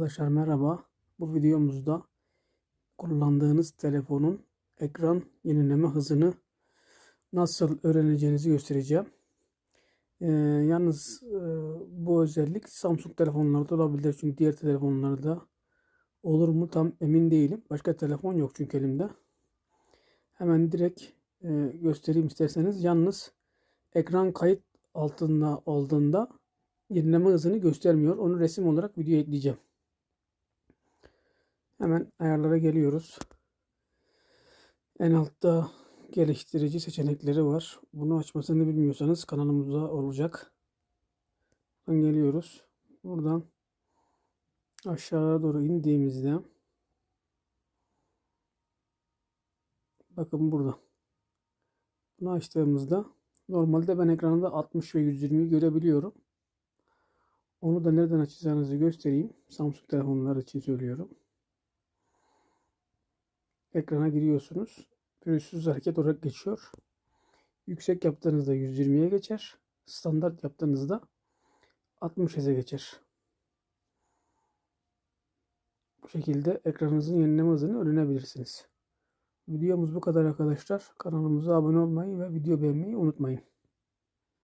Arkadaşlar merhaba. Bu videomuzda kullandığınız telefonun ekran yenileme hızını nasıl öğreneceğinizi göstereceğim. Ee, yalnız e, bu özellik Samsung telefonlarda olabilir. Çünkü diğer telefonlarda olur mu tam emin değilim. Başka telefon yok çünkü elimde. Hemen direkt e, göstereyim isterseniz. Yalnız ekran kayıt altında olduğunda yenileme hızını göstermiyor. Onu resim olarak video ekleyeceğim. Hemen ayarlara geliyoruz. En altta geliştirici seçenekleri var. Bunu açmasını bilmiyorsanız kanalımızda olacak. Buradan geliyoruz. Buradan aşağıya doğru indiğimizde bakın burada. Bunu açtığımızda normalde ben ekranda 60 ve 120'yi görebiliyorum. Onu da nereden açacağınızı göstereyim. Samsung telefonlar için söylüyorum. Ekrana giriyorsunuz. Pürüzsüz hareket olarak geçiyor. Yüksek yaptığınızda 120'ye geçer. Standart yaptığınızda 60 Hz'e geçer. Bu şekilde ekranınızın yenileme hızını öğrenebilirsiniz. Videomuz bu kadar arkadaşlar. Kanalımıza abone olmayı ve video beğenmeyi unutmayın.